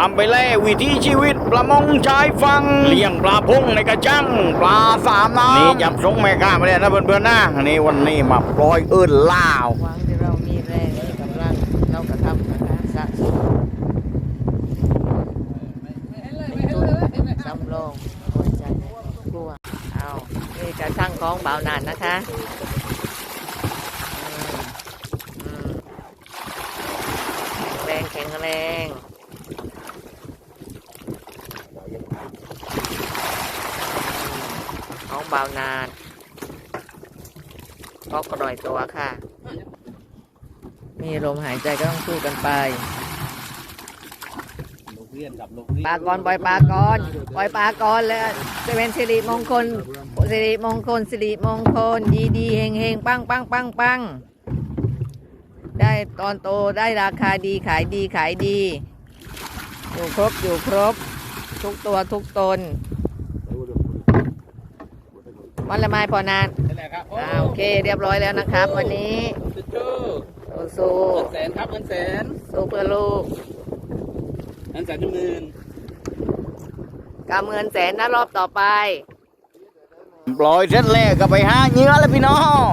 ามไปแล่วิถีชีวิตประมงชายฝั่งเลี้ยงปลาพุ่งในกระจังปลาสามน้ำนี่จับสงแม่ก้ามาเลยนะเพื่อนๆนะนี่วันนี้มาปล่อยเอื้นล่าววางที่เรามีแรงมีกำลังเรากระทำนะคะสะสมเป็นทุนสำรองหัวใจในครอบครัวเอานี่กระช่างของเบาหนานนะคะอืมอืมแรงแข็งแรง ของเบาหนานก็กระดอยตัวค่ะ มีลมหายใจก็ต้องสู้กันไปลูกเรียนกับลูกเรียปลากรปล่อยปลากรปล่อยปลากรเลยจะเป็นสิริมงคลสิริมงคลสิริมงคล ดีดีเฮงเฮงปังปังปังปังได้ตอนโตได้ราคาดีขายดีขายดี อยู่ครบอยู่ครบ ทุกตัวทุกตน วันละไม้พอนานนั่นแหละครับอ่าโอเค เรียบร้อยแล้วนะครับ วันนี้สุดจู้สู้เงินแสนครับเงินแสนๆสู้เพื่อลูกเงินแสนหนึ่งหมื่นกำเงินแสนนะรอบต่อไป ปล่อยเสร็จแล้วก็ไปหาเหยื่อแล้วพี่น้อง